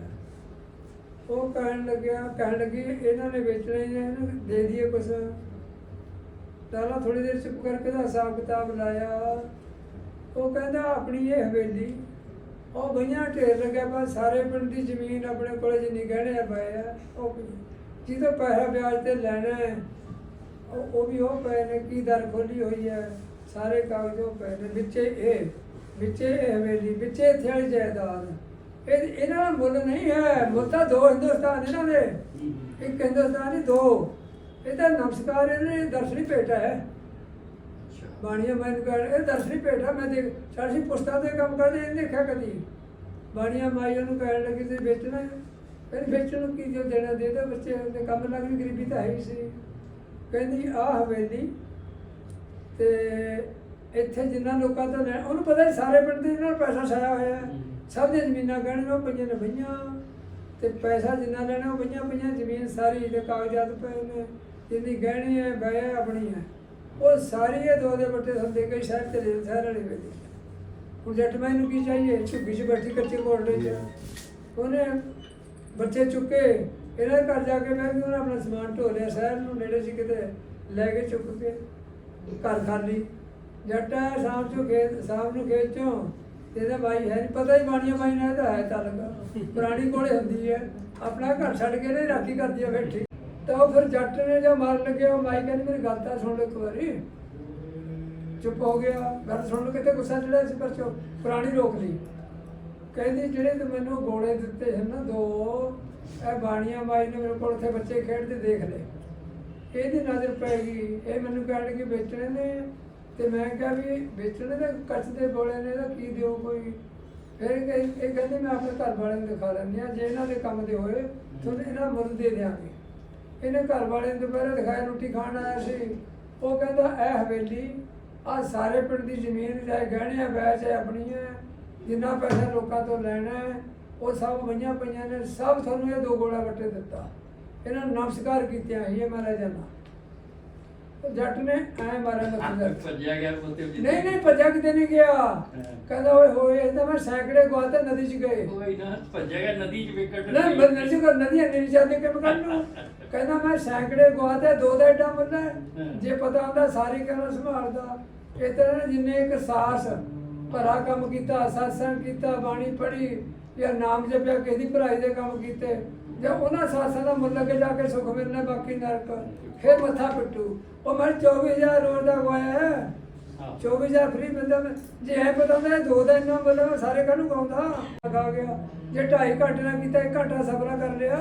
ਉਹ ਕਹਿਣ ਲੱਗਿਆ, ਕਹਿਣ ਲੱਗੀ, ਇਹਨਾਂ ਨੇ ਵੇਚਣੇ ਨੇ, ਇਹਨੂੰ ਦੇ ਦਈਏ ਕੁਛ। ਲਾਲਾ ਥੋੜੀ ਦੇਰ ਚੁੱਪ ਕਰਕੇ ਦਾ ਹਿਸਾਬ ਕਿਤਾਬ ਲਾਇਆ। ਉਹ ਕਹਿੰਦਾ, ਆਪਣੀ ਇਹ ਹਵੇਲੀ। ਉਹ ਬਈਆਂ ਢੇਰ ਲੱਗਿਆ ਬਾ ਸਾਰੇ ਪਿੰਡ ਦੀ ਜ਼ਮੀਨ ਆਪਣੇ ਕੋਲ ਜਿੰਨੀ ਗਹਿਣੇ ਆ, ਪਏ ਆ, ਉਹ ਜਿਹਦਾ ਪੈਸਾ ਵਿਆਜ ਤੇ ਲੈਣਾ ਹੈ ਉਹ ਉਹ ਵੀ ਉਹ ਪਏ ਨੇ, ਕੀ ਦਰ ਖੋਲੀ ਹੋਈ ਹੈ? ਸਾਰੇ ਕਾਗਜ਼ ਉਹ ਪਏ ਨੇ। ਵਿੱਚੇ ਇਹ ਵਿੱਚੇ ਇਹ ਹਵੇਲੀ, ਵਿੱਚੇ ਇੱਥੇ ਵਾਲੀ ਜਾਇਦਾਦ। ਇਹ ਇਹਨਾਂ ਦਾ ਮੁੱਲ ਨਹੀਂ ਹੈ। ਮੁੱਲ ਤਾਂ ਦੋ ਹਿੰਦੁਸਤਾਨ ਇਹਨਾਂ ਦੇ। ਇੱਕ ਹਿੰਦੁਸਤਾਨ ਹੀ ਦੋ। ਇਹ ਤਾਂ ਨਮਸਕਾਰ, ਇਹਨੇ ਦਰਸ਼ਨੀ ਭੇਟਾ ਹੈ। ਬਾਣੀਆ ਮੈਂ ਕਰ ਇਹ ਦਰਸ਼ਨੀ ਭੇਟਾ ਮੈਂ ਦੇਖ ਸਾਡੀ ਪੁਸਤਕਾਂ ਤੇ ਕੰਮ ਕਰਦੇ ਇਹਨੇ ਦੇਖਿਆ ਕਦੀ। ਬਾਣੀਆ ਮਾਈ ਉਹਨੂੰ ਕਹਿਣ ਲੱਗੀ ਤੇ ਵੇਚਣਾ ਹੈ ਕਹਿੰਦੀ ਵੇਚਣ ਨੂੰ ਕੀ ਜੋ ਦੇਣਾ ਦੇ ਦੇ ਬੱਚੇ ਦੇ ਕੰਮ ਲੱਗ ਗਈ ਗਰੀਬੀ ਤਾਂ ਹੈ ਹੀ ਸੀ। ਕਹਿੰਦੀ ਆ ਹਵੇਲੀ ਤੇ ਇੱਥੇ ਜਿੰਨਾ ਲੋਕਾਂ ਤੋਂ ਲੈ ਉਹਨੂੰ ਪਤਾ ਹੀ ਸਾਰੇ ਪਿੰਡ ਦੇ ਇਹਨਾਂ ਪੈਸਾ ਛਾਇਆ ਹੋਇਆ। ਸਭ ਦੀਆਂ ਜ਼ਮੀਨਾਂ ਗਹਿਣੀਆਂ ਉਹ ਪਈਆਂ ਨੇ ਬਈਆਂ। ਤੇ ਪੈਸਾ ਜਿੰਨਾ ਲੈਣਾ ਉਹ ਬਈਆਂ ਪਈਆਂ ਜ਼ਮੀਨ ਸਾਰੀ ਦੇ ਕਾਗਜ਼ਾਤ ਪਏ ਨੇ ਜਿੰਨੀ ਗਹਿਣੀ ਹੈ ਬੈ ਆਪਣੀ ਹੈ। ਉਹ ਸਾਰੀ ਇਹ ਦੋ ਦੇ ਬੱਟੇ ਹੁੰਦੇ ਕਈ ਸ਼ਹਿਰ ਤੇ ਰੇਲ ਸ਼ਹਿਰ ਵਾਲੇ ਵੇਲੇ। ਹੁਣ ਜੱਟ ਮੈਂ ਨੂੰ ਕੀ ਚਾਹੀਏ? ਝੁੱਗੀ 'ਚ ਬੈਠੀ ਕੱਚੇ ਕੋਟੇ 'ਚ ਉਹਨੇ ਬੱਚੇ ਚੁੱਕੇ, ਇਹਨਾਂ ਦੇ ਘਰ ਜਾ ਕੇ ਮੈਂ ਵੀ ਉਹਨਾਂ ਆਪਣਾ ਸਮਾਨ ਢੋ ਲਿਆ, ਸ਼ਹਿਰ ਨੂੰ ਨੇੜੇ ਸੀ ਕਿਤੇ, ਲੈ ਕੇ ਚੁੱਕ ਕੇ ਘਰ ਖਾਲੀ। ਜੱਟ ਹੈ ਸ਼ਾਮ ਨੂੰ ਖੇਤ, ਸ਼ਾਮ ਨੂੰ ਖੇਤ ਚੋਂ, ਇਹਦਾ ਭਾਈ ਹੈ ਨਹੀਂ ਪਤਾ ਹੀ ਬਾਣੀਆਂ ਬਾਈ ਨੇ ਇਹਦਾ ਹੈ ਤਾਂ ਪੁਰਾਣੀ ਕੋਲੇ ਹੁੰਦੀ ਹੈ, ਆਪਣਾ ਘਰ ਛੱਡ ਕੇ ਨੇ ਰਾਖੀ ਕਰਦੀ ਹੈ ਬੈਠੀ। ਤਾਂ ਉਹ ਫਿਰ ਜੱਟ ਨੇ ਜਾਂ ਮਾਰਨ ਲੱਗਿਆ ਉਹ ਮਾਈ ਕਹਿੰਦੀ, ਮੇਰੀ ਗੱਲ ਤਾਂ ਸੁਣ ਲਓ ਇੱਕ ਵਾਰੀ। ਚੁੱਪ ਹੋ ਗਿਆ, ਗੱਲ ਸੁਣ ਲਓ ਕਿਤੇ ਗੁੱਸਾ ਚੜਿਆ ਸੀ, ਪਰ ਚੁੱਪ, ਪੁਰਾਣੀ ਰੋਕ ਲਈ। ਕਹਿੰਦੀ ਜਿਹੜੇ ਤੂੰ ਮੈਨੂੰ ਗੋਲੇ ਦਿੱਤੇ ਹਨ ਨਾ ਦੋ, ਇਹ ਬਾਣੀਆਂ ਬਾਈ ਨੇ ਮੇਰੇ ਕੋਲ ਉੱਥੇ ਬੱਚੇ ਖੇਡਦੇ ਦੇਖ ਲਏ। ਇਹਦੀ ਨਜ਼ਰ ਪੈ ਗਈ, ਇਹ ਮੈਨੂੰ ਕਹਿਣ ਕਿ ਵੇਚਣੇ ਨੇ? ਤੇ ਮੈਂ ਕਿਹਾ ਵੀ, ਵੇਚਣੇ ਦੇ ਕੱਚ ਦੇ ਗੋਲੇ ਨੇ ਤਾਂ ਕੀ ਦਿਓ ਕੋਈ? ਫਿਰ ਇਹ ਕਹਿੰਦੇ, ਮੈਂ ਆਪਣੇ ਘਰ ਵਾਲਿਆਂ ਨੂੰ ਦਿਖਾ ਲੈਂਦੀ ਆ ਜੇ ਇਹਨਾਂ ਦੇ ਕੰਮ ਦੇ ਹੋਏ, ਤੁਹਾਨੂੰ ਇਹਨਾਂ ਮੁੱਲ ਦੇ ਦਿਆਂਗੇ। ਇਹਨੇ ਘਰ ਵਾਲੇ ਨੂੰ ਦੁਪਹਿਰੇ ਦਿਖਾਇਆ, ਰੋਟੀ ਖਾਣ ਆਇਆ ਸੀ। ਉਹ ਕਹਿੰਦਾ ਇਹ ਹਵੇਲੀ ਆ ਸਾਰੇ ਪਿੰਡ ਦੀ ਜ਼ਮੀਨ, ਚਾਹੇ ਗਹਿਣੇ ਆ ਬੈਚ ਹੈ ਆਪਣੀ ਹੈ ਜਿੰਨਾ ਪੈਸਾ ਲੋਕਾਂ ਤੋਂ ਲੈਣਾ ਹੈ ਉਹ ਸਭ ਵਈਆਂ ਪਈਆਂ ਨੇ ਸਭ ਤੁਹਾਨੂੰ ਇਹ ਦੋ ਗੋਲਾ ਵੱਟੇ ਦਿੱਤਾ। ਇਹਨਾਂ ਨੂੰ ਨਮਸਕਾਰ ਕੀਤਿਆਂ ਇਹ ਮਹਾਰਾਜਾ ਨਾ ਜੱਟ ਨੇ ਐ ਮਾਰਿਆ ਮੱਥੇ
ਭੱਜਿਆ ਗਿਆ ਬੋਤੇ
ਨਹੀਂ ਨਹੀਂ ਭੱਜਾ ਕਿਤੇ ਨਹੀਂ ਗਿਆ। ਕਹਿੰਦਾ ਓਏ ਹੋਏ ਇਹ ਤਾਂ ਮੈਂ ਸੈਂਕੜੇ ਗਵਾਤੇ ਨਦੀ 'ਚ ਗਏ।
ਕੋਈ ਨਾ ਭੱਜਿਆ ਗਿਆ ਨਦੀ ਚ ਵਿਕਟ
ਨਾ ਬੰਦਰ ਜੀ ਕੋ ਨਦੀ ਨਹੀਂ ਜਾਂਦੇ ਕਿ ਮਕਾਨ ਨੂੰ ਕਹਿੰਦਾ ਮੈਂ ਸੈਂਕੜੇ ਗਵਾਤੇ ਦੋ ਦਾ ਏਡਾ ਬੰਦਾ ਜੇ ਪਤਾ ਹੁੰਦਾ ਸਾਰੀ ਕਹਿਣਾ ਸੰਭਾਲਦਾ। ਇਹ ਤਰ੍ਹਾਂ ਜਿੰਨੇ ਇੱਕ ਸਾਸ ਭਰਾ ਕੰਮ ਕੀਤਾ ਸਤਸੰਗ ਕੀਤਾ ਬਾਣੀ ਪੜ੍ਹੀ ਜਾਂ ਨਾਮ ਜਪਿਆ ਕਿਸੇ ਦੀ ਭਰਾਈ ਦੇ ਕੰਮ ਕੀਤੇ ਜੇ ਉਹਨਾਂ ਸਾਸਾਂ ਦਾ ਮੁੱਲ ਅੱਗੇ ਜਾ ਕੇ ਸੁਖ ਮਿਲਣਾ ਬਾਕੀ ਨਰਕ। ਫਿਰ ਮੱਥਾ ਪਿੱਟੂ ਉਹ ਮੈਂ 24000 ਰੋਜ਼ ਦਾ ਗਵਾਇਆ ਹੈ। 24000 ਫ੍ਰੀ ਮਿਲਦਾ ਮੈਂ। ਜੇ ਐ ਪਤਾ ਇਹ ਦੋ ਦਾ ਇੰਨਾ ਬੋਲਿਆ ਮੈਂ ਸਾਰੇ ਕਾਹਨੂੰ ਗਾਉਂਦਾ। ਲਗਾ ਗਿਆ। ਜੇ 2.5 ਘੰਟੇ ਨਾਲ ਕੀਤਾ ਇੱਕ ਘੰਟਾ ਸਬਰਾ ਕਰ ਲਿਆ।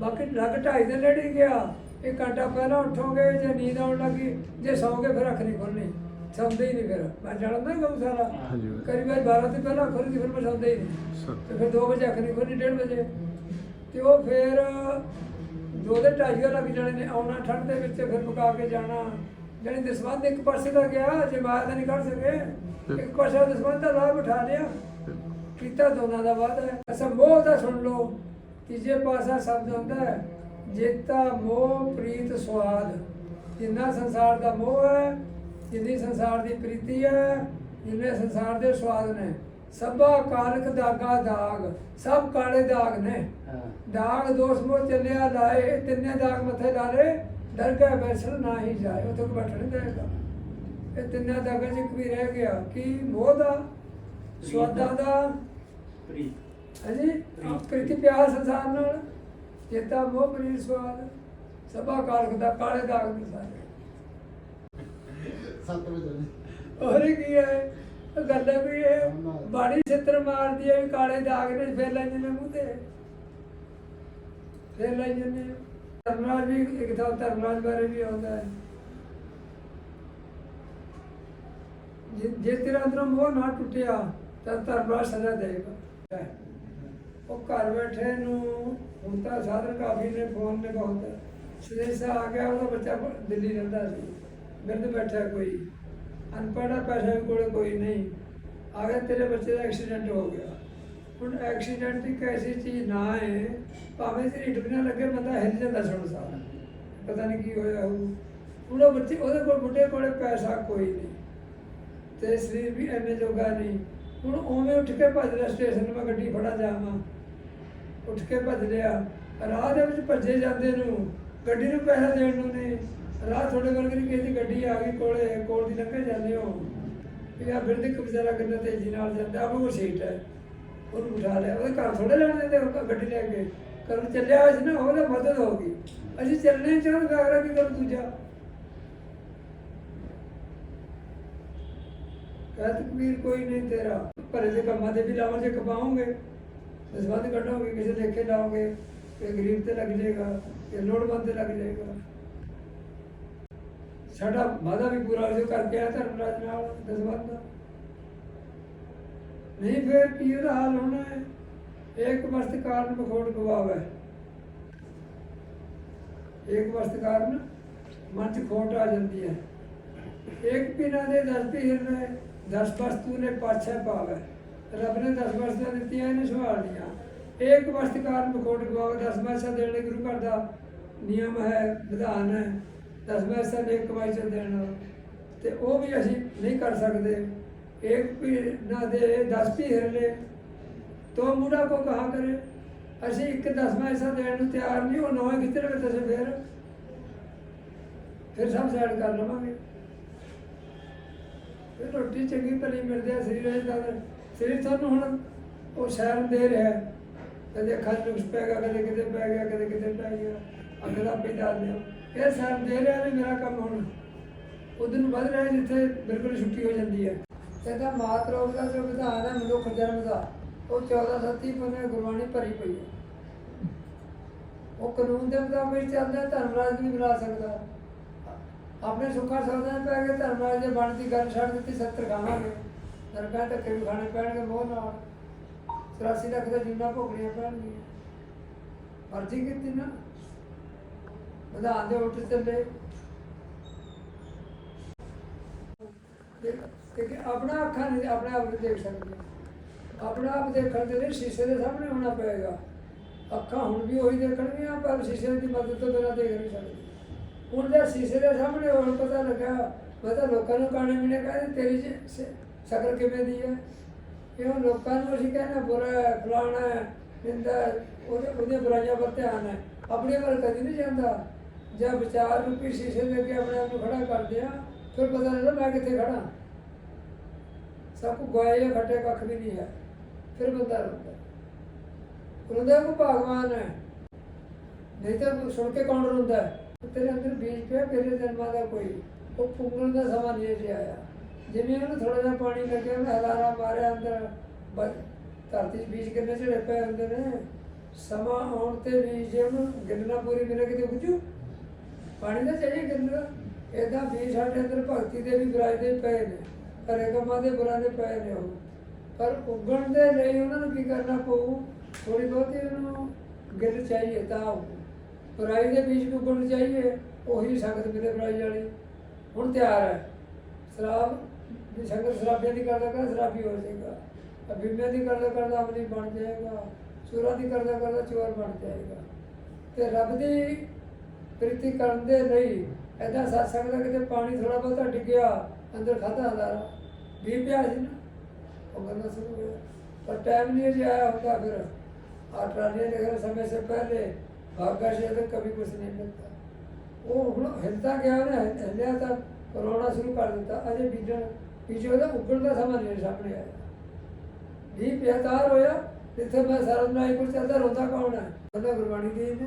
ਬਾਕੀ ਲੱਗ 2.5 ਦੇ ਹੀ ਗਿਆ। ਇੱਕ ਘੰਟਾ ਪਹਿਲਾਂ ਉੱਠੋਗੇ ਜੇ ਨੀਂਦ ਆਉਣ ਲੱਗੀ ਜੇ ਸੌਂਗੇ ਫਿਰ ਅੱਖ ਨਹੀਂ ਖੁੱਲਣੀ ਸੌਂਦੇ ਹੀ ਨਹੀਂ ਫਿਰ। ਮੈਂ ਜਾਣਦਾ ਗਊ ਸਾਰਾ।
ਹਾਂਜੀ।
ਕਰੀ ਵਾਰ 12 ਤੋਂ ਪਹਿਲਾਂ ਖੁੱਲਦੀ ਫਿਰ ਮੈਂ ਸੌਂਦਾ ਹੀ ਨਹੀਂ। ਤੇ ਫਿਰ 2 ਵਜੇ ਨਹੀਂ ਖੁੱਲਣੀ 1:30 ਵਜੇ। ਤੇ ਉਹ ਫਿਰ ਦੋ ਦੇ ਲੱਗ ਜਾਣੇ ਨੇ ਆਉਣਾ ਠੰਡ ਦੇ ਵਿੱਚ ਫਿਰ ਪਕਾ ਕੇ ਜਾਣਾ। ਜਾਣੀ ਦਸਵੰਦ ਇੱਕ ਪਾਸੇ ਦਾ ਗਿਆ ਜੇ ਬਾਹਰ ਦਾ ਨਹੀਂ ਕੱਢ ਸਕੇ। ਇੱਕ ਪਾਸੇ ਦਸਵੰਦ ਦਾ ਲਾਭ ਉਠਾ ਲਿਆ। ਕੀਤਾ ਦੋਨਾਂ ਦਾ ਵਾਅਦਾ ਹੈ। ਅਸਾਂ ਮੋਹ ਦਾ ਸੁਣ ਲਓ। ਤੀਜੇ ਪਾਸਾ ਸ਼ਬਦ ਹੁੰਦਾ ਹੈ ਜੇਤਾ ਮੋਹ ਪ੍ਰੀਤ ਸਵਾਦ। ਜਿੰਨਾ ਸੰਸਾਰ ਦਾ ਮੋਹ ਹੈ ਜਿੰਨੀ ਸੰਸਾਰ ਦੀ ਪ੍ਰੀਤੀ ਹੈ ਜਿੰਨੇ ਸੰਸਾਰ ਦੇ ਸਵਾਦ ਨੇ ਸਭਾ ਕਾਲਕ ਦਾਗਾ ਦਾਗ ਸਭ ਕਾਲੇ ਦਾਗ ਨੇ। ਦਾਗ ਦੋਸ ਮੋ ਚੱਲਿਆ ਲਾਏ ਤਿੰਨੇ ਦਾਗ ਮੱਥੇ ਲਾ ਲੇ ਦਰਗਾਹ ਬੈਸਣ ਨਾ ਹੀ ਜਾਏ ਉਥੇ ਬੈਠ ਨਹੀਂ ਦੇਗਾ ਇਹ ਤਿੰਨੇ ਦਾਗਾਂ 'ਚ ਵੀ ਰਹਿ ਗਿਆ ਕੀ ਮੋਹ ਦਾ ਸਵਾਦਾਂ ਦਾ? ਹਾਂਜੀ? ਪ੍ਰੀਤੀ। ਪਿਆਰ ਸੰਸਾਰ ਨਾਲ ਚੇਤਾ ਮੋਹ ਪ੍ਰੀਤ ਸਵਾਦ ਸਭਾ ਕਾਲਕ ਦਾ ਕਾਲੇ ਦਾਗ ਨੇ ਸਾਰੇ।
ਸੱਤ ਵਜੇ
ਹੋਰ ਕੀ ਹੈ? ਉਹ ਗੱਲ ਹੈ ਵੀ ਇਹ ਬਾੜੀ ਛਿੱਤਰ ਮਾਰਦੀ ਹੈ ਵੀ ਕਾਲੇ ਦਾਗ ਨੇ ਫੇਰ ਲੈ ਜਾਂਦੇ ਮੂੰਹ ਤੇ। ਫੇਰ ਲੈ ਜਾਂਦੇ ਧਰਮਰਾਜ ਵੀ ਇੱਕ ਤਾਂ ਧਰਮਰਾਜ ਬਾਰੇ ਵੀ ਆਉਂਦਾ ਹੈ। ਜੇ ਜੇ ਤੇਰਾ ਅੰਦਰੋਂ ਮੋਹ ਨਾ ਟੁੱਟਿਆ ਤਾਂ ਧਰਮਰਾਜ ਸਜ਼ਾ ਦੇਗਾ ਉਹ ਘਰ ਬੈਠੇ ਨੂੰ ਹੁਣ ਤਾਂ ਸਾਧਨ ਕਾਫੀ ਨੇ ਫੋਨ ਨੇ ਬਹੁਤ। ਸਦੇਸਾ ਆ ਗਿਆ ਉਹਦਾ ਬੱਚਾ ਦਿੱਲੀ ਰਹਿੰਦਾ ਸੀ। ਮੇਰੇ ਤੇ ਬੈਠਾ ਕੋਈ। ਅਨਪੜ੍ਹ ਪੈਸਾ ਕੋਲ ਕੋਈ ਨਹੀਂ। ਆ ਤੇਰੇ ਬੱਚੇ ਦਾ ਐਕਸੀਡੈਂਟ ਹੋ ਗਿਆ। ਹੁਣ ਐਕਸੀਡੈਂਟ ਇੱਕ ਐਸੀ ਚੀਜ਼ ਨਾ ਹੈ, ਭਾਵੇਂ ਤੇ ਢਿੱਡ ਲੱਗੇ, ਬੰਦਾ ਹਿੱਲ ਜਾਂਦਾ ਸੁਣ ਸਾਰ। ਪਤਾ ਨਹੀਂ ਕੀ ਹੋਇਆ ਹੋਊ। ਹੁਣ ਉਹ ਬੱਚੇ, ਉਹਦੇ ਕੋਲ, ਬੁੱਢੇ ਕੋਲੇ ਪੈਸਾ ਕੋਈ ਨਹੀਂ। ਤੇ ਸਰੀਰ ਵੀ ਐਵੇਂ ਜੋਗਾ ਨਹੀਂ। ਹੁਣ ਉਵੇਂ ਉੱਠ ਕੇ ਭੱਜ ਰਿਹਾ ਸਟੇਸ਼ਨ ਮੈਂ ਗੱਡੀ ਫੜਾ ਜਾਵਾਂ। ਉੱਠ ਕੇ ਭੱਜ ਲਿਆ ਰਾਹ ਦੇ ਵਿੱਚ ਭੱਜੇ ਜਾਂਦੇ ਨੂੰ, ਗੱਡੀ ਨੂੰ ਪੈਸਾ ਦੇਣ ਨੂੰ ਨਹੀਂ। ਰਾਹ ਥੋੜੇ ਕੋਲ ਕਿ ਕਿਸੇ ਦੀ ਗੱਡੀ ਆ ਗਈ, ਕੋਲੇ ਕੋਲ ਦੀ ਲੰਘੇ ਜਾਂਦੇ ਹੋ। ਵੀ ਆ ਫਿਰ ਦੇ ਤੇਜ਼ੀ ਨਾਲ ਜਾਂਦਾ, ਆਪ ਉਹ ਸੀਟ ਹੈ। ਉਹਨੂੰ ਉਠਾ ਲਿਆ, ਉਹਦੇ ਘਰ ਥੋੜੇ ਲੈਣ ਦਿੰਦੇ ਉਹ ਗੱਡੀ ਲੈ ਕੇ। ਕਰਨ ਚੱਲਿਆ ਹੋਇਆ ਸੀ ਨਾ, ਉਹਦਾ ਮਦਦ ਹੋ ਗਈ। ਅਸੀਂ ਚੱਲਣੇ ਚਾਹੁੰਦੇ ਅਗਲਾ ਕੀ ਕਰ ਦੂਜਾ। ਤਕਬੀਰ ਕੋਈ ਨਹੀਂ ਤੇਰਾ। ਭਰੇ ਦੇ ਕੰਮਾਂ ਦੇ ਵੀ ਲਾਵਾਂ ਜੇ ਕਪਾਉਂਗੇ ਦਸਵੰਦ ਕੱਢੋਗੇ, ਕਿਸੇ ਲੇਖੇ ਲਾਓਗੇ ਕਿ ਗਰੀਬ ਤੇ ਲੱਗ ਜਾਏਗਾ ਕਿ ਲੋੜਵੰਦ ਤੇ ਲੱਗ ਜਾਏਗਾ। ਸਾਡਾ ਵਾਦਾ ਵੀ ਪੂਰਾ ਹੋ ਕਰਕੇ ਆਇਆ ਧਰਮਰਾਜ ਨਾਲ ਦਸਵੰਦ ਨਹੀਂ ਫਿਰ ਕੀ ਉਹਦਾ ਹਾਲ ਹੋਣਾ ਹੈ? ਇੱਕ ਵਸਤ ਕਾਰਨ ਮਖੋੜ ਗਵਾਵੇ। ਇੱਕ ਵਸਤ ਕਾਰਨ ਮਨ ਚ ਖੋਟ ਆ ਜਾਂਦੀ ਹੈ। ਇੱਕ ਬਿਨਾ ਦੇ ਦਸ ਪੀਰ ਨੇ ਦਸ ਵਸਤੂ ਨੇ ਪਾਛੈ ਪਾਵੈ। ਰੱਬ ਨੇ ਦਸ ਵਸਤਾਂ ਦਿੱਤੀਆਂ, ਇਹਨੇ ਸਵਾਲ ਦੀਆਂ ਇੱਕ ਵਸਤ ਕਾਰਨ ਮਖੋਟ ਗਵਾਵੇ, ਦਸ ਵਸਤਾਂ ਦੇਣ ਲਈ ਗੁਰੂ ਘਰ ਦਾ ਨਿਯਮ ਹੈ, ਵਿਧਾਨ ਹੈ। ਦਸ ਵਸਤਾਂ ਦੇ ਇੱਕ ਵਸਤ ਦੇਣਾ, ਤੇ ਉਹ ਵੀ ਅਸੀਂ ਨਹੀਂ ਕਰ ਸਕਦੇ। ਇੱਕ ਬਿਨਾ ਦੇ, ਦਸ ਪੀਰ ਨੇ ਤੋ ਮੁੰਡਾ ਕੋ ਕਹਾ ਕਰੇ, ਅਸੀਂ ਇੱਕ ਦਸਵਾਂ ਹਿੱਸਾ ਦੇਣ ਨੂੰ ਤਿਆਰ ਨਹੀਂ, ਉਹ ਨੌਂ ਕਿੱਥੇ ਰਵੇ ਤੁਸੀਂ ਫਿਰ? ਫਿਰ ਸਭ ਸਾਈਡ ਕਰ ਲਵਾਂਗੇ। ਫਿਰ ਰੋਟੀ ਚੰਗੀ ਭਲੀ ਮਿਲਦੀ ਆ ਸਰੀਰ ਦਾ ਤਾਂ ਸਰੀਰ ਤੁਹਾਨੂੰ ਹੁਣ ਉਹ ਸ਼ਰਮ ਦੇ ਰਿਹਾ। ਕਦੇ ਅੱਖਾਂ 'ਚ ਨੁਕਸ ਪੈ ਗਿਆ, ਕਦੇ ਕਿਤੇ ਪੈ ਗਿਆ, ਕਦੇ ਕਿਤੇ ਪੈ ਗਿਆ। ਅੱਗ ਦਾ ਪੀ ਡਾਲ ਇਹ ਸ਼ਰਮ ਦੇ ਰਿਹਾ ਵੀ ਮੇਰਾ ਕੰਮ ਹੁਣ। ਉਦੋਂ ਨੂੰ ਵੱਧ ਰਿਹਾ ਜਿੱਥੇ ਬਿਲਕੁਲ ਛੁੱਟੀ ਹੋ ਜਾਂਦੀ ਹੈ। ਇਹਦਾ ਮਾਤ ਰੋਗ ਦਾ ਜੋ ਵਿਧਾਨ ਹੈ ਮਨੁੱਖ ਜਨਮ ਦਾ। ਉਹ 14 ਸੱਤੀ ਪੰਨੇ ਗੁਰਬਾਣੀ ਭਰੀ ਪਈ ਹੈ। ਉਹ ਕਾਨੂੰਨ ਦੇ ਮੁਤਾਬਿਕ ਚੱਲਦਾ, ਧਰਮਰਾਜ ਵੀ ਬੁਲਾ ਸਕਦਾ। ਆਪਣੇ ਸੁੱਖਾ ਸੌਦਿਆਂ ਪੈ ਗਏ, ਧਰਮਰਾਜ ਦੇ ਬਣ ਦੀ ਗੱਲ ਛੱਡ ਦਿੱਤੀ 70 ਖਾਵਾਂਗੇ। ਨਰਕਾਂ ਧੱਕੇ ਵੀ ਖਾਣੇ ਪੈਣਗੇ, ਮੋਹ ਨਾਲ 84 ਲੱਖ ਦਾ ਜਿੰਨਾ ਭੋਗਣੀਆਂ ਪੈਣਗੀਆਂ। ਅਰਜ਼ੀ ਕੀਤੀ ਨਾ। ਵਿਧਾਨ ਦੇ ਉਲਟ ਚੱਲੇ। ਕਿ ਆਪਣਾ ਅੱਖਾਂ ਨਹੀਂ ਆਪਣੇ ਆਪ ਨੂੰ ਦੇਖ ਸਕਦੇ। ਆਪਣਾ ਆਪ ਦੇਖਣ ਦੇ ਲਈ ਸ਼ੀਸ਼ੇ ਦੇ ਸਾਹਮਣੇ ਹੋਣਾ ਪਏਗਾ। ਅੱਖਾਂ ਹੁਣ ਵੀ ਉਹੀ ਦੇਖਣਗੀਆਂ ਪਰ ਸ਼ੀਸ਼ੇ ਦੀ ਮਦਦ ਤੋਂ ਬਿਨਾਂ ਦੇਖ ਨਹੀਂ ਸਕਦੇ। ਹੁਣ ਜੇ ਸ਼ੀਸ਼ੇ ਦੇ ਸਾਹਮਣੇ ਹੁਣ ਪਤਾ ਲੱਗਾ ਮੈਂ ਤਾਂ ਲੋਕਾਂ ਨੂੰ ਕਾਣੇ ਮਿਲੇ ਕਹਿੰਦੇ ਤੇਰੀ ਸ਼ਕਲ ਕਿਵੇਂ ਦੀ ਹੈ? ਇਹ ਲੋਕਾਂ ਨੂੰ ਅਸੀਂ ਕਹਿੰਦੇ ਬੁਰਾ ਹੈ ਫਲਾਣਾ ਨਿੰਦਾ ਹੈ, ਉਹਦੇ ਉਹਦੀਆਂ ਬੁਰਾਈਆਂ ਪਰ ਧਿਆਨ ਹੈ। ਆਪਣੇ ਵੱਲ ਕਦੀ ਨਹੀਂ ਜਾਂਦਾ। ਜਾਂ ਵਿਚਾਰ ਰੂਪੀ ਸ਼ੀਸ਼ੇ ਦੇ ਅੱਗੇ ਆਪਣੇ ਆਪ ਨੂੰ ਖੜਾ ਕਰਦੇ ਆ, ਫਿਰ ਪਤਾ ਲੱਗਦਾ ਮੈਂ ਕਿੱਥੇ ਖੜਾ ਸਭ ਕੁ ਗੋਏ ਖੱਟੇ ਕੱਖ ਵੀ ਨਹੀਂ ਹੈ, ਫਿਰ ਬੰਦਾ ਰੋਂਦਾ ਰੋਂਦਾ ਕੋ ਭਗਵਾਨ ਹੈ। ਨਹੀਂ ਤਾਂ ਸੁਣ ਕੇ ਕੌਣ ਰੋਂਦਾ ਤੇਰੇ ਅੰਦਰ ਬੀਜ ਪਿਆ, ਤੇਰੇ ਜਨਮਾਂ ਦਾ ਕੋਈ। ਉਹ ਪੁੰਗਣ ਦਾ ਸਮਾਂ ਨਹੀਂ ਅਜੇ ਆਇਆ। ਜਿਵੇਂ ਉਹਨੂੰ ਥੋੜਾ ਜਿਹਾ ਪਾਣੀ ਲੱਗਿਆ, ਉਹਨੇ ਹਲਾਰਾ ਮਾਰਿਆ ਅੰਦਰ। ਬ- ਧਰਤੀ 'ਚ ਬੀਜ ਕਿੰਨੇ ਝੜੇ ਪਏ ਹੁੰਦੇ ਨੇ। ਸਮਾਂ ਆਉਣ ਤੇ ਬੀਜ ਜੇ ਉਹਨੂੰ ਗਿਣਨਾ ਪੂਰੀ ਮਿਲੇ ਕਿਤੇ ਗੁੱਜੂ ਪਾਣੀ ਦਾ ਚਾਹੀਏ ਗਿਣਨਾ ਏਦਾਂ ਬੀਜ ਸਾਡੇ ਅੰਦਰ ਭਗਤੀ ਦੇ ਵੀ ਵਿਰਾਜਦੇ ਪਏ ਨੇ ਕਰੇ ਕੰਮਾਂ ਦੇ ਬੁਰਾ ਦੇ ਪਏ ਨੇ ਉਹ। ਪਰ ਉਗਣ ਦੇ ਲਈ ਉਹਨਾਂ ਨੂੰ ਕੀ ਕਰਨਾ ਪਊ? ਥੋੜੀ ਬਹੁਤੀ ਉਹਨੂੰ ਗਿੱਲ ਚਾਹੀਏ ਤਾਂ ਬੁਰਾਈ ਦੇ ਬੀਜ ਨੂੰ ਉਗਣ ਚਾਹੀਏ, ਉਹੀ ਸੰਗਤ ਮਿਲੇ ਬੁਰਾਈ ਵਾਲੀ। ਹੁਣ ਤਿਆਰ ਹੈ। ਸ਼ਰਾਬ ਦੀ ਸੰਗਤ ਸ਼ਰਾਬੀਆਂ ਦੀ ਕਰਦਾ ਕਰਦਾ ਸ਼ਰਾਬੀ ਹੋ ਜਾਏਗਾ। ਅਭਿਮਿਆ ਦੀ ਕਰਦਾ ਕਰਦਾ ਅਮਲੀ ਬਣ ਜਾਏਗਾ। ਚੋਰਾਂ ਦੀ ਕਰਦਾ ਕਰਦਾ ਚੋਰ ਬਣ ਜਾਏਗਾ। ਤੇ ਰੱਬ ਦੀ ਪ੍ਰੀਤੀ ਕਰਨ ਦੇ ਨਹੀਂ ਐਦਾਂ satsang ਦਾ ਕਿਤੇ ਪਾਣੀ ਥੋੜਾ ਬਹੁਤਾ ਡਿੱਗਿਆ, ਅੰਦਰ ਖਾਦਾ ਹਲਾਰਾ ਵੀ ਪਿਆ ਸੀ ਨਾ, ਉਹ ਕਰਨਾ ਸ਼ੁਰੂ ਹੋਇਆ ਪਰ ਟਾਈਮ ਨਹੀਂ ਜੇ ਆਇਆ ਹੁੰਦਾ ਫਿਰ। ਆ ਟਰਾਲੀਆਂ ਦੇ ਘਰ ਸਮੇਂ ਸੇ ਪਹਿਲੇ। ਭਾਗਾ ਸ਼ੇ ਤੱਕ ਕभी ਕੁਝ ਨਹੀਂ ਮਿਲਦਾ। ਉਹ ਹੁਣ ਹਿਲਦਾ ਗਿਆ ਨਾ ਹਿਲਿਆ ਤਾਂ ਕਰੋਨਾ ਸ਼ੁਰੂ ਕਰ ਦਿੱਤਾ। ਅਜੇ ਬੀਜਣ, ਬੀਜੋ ਦਾ ਉੱਗਣ ਦਾ ਸਮਾਂ ਨਹੀਂ ਸਾਹਮਣੇ ਆਇਆ। ਵੀ ਪਿਆਦਾਰ ਹੋਇਆ ਜਿੱਥੇ ਮੈਂ ਸਰਦ ਨਾਲ ਚੱਲਦਾ, ਰੋਂਦਾ ਕੌਣ ਹੈ? ਬੰਦਾ ਗੁਰਬਾਣੀ ਦੀ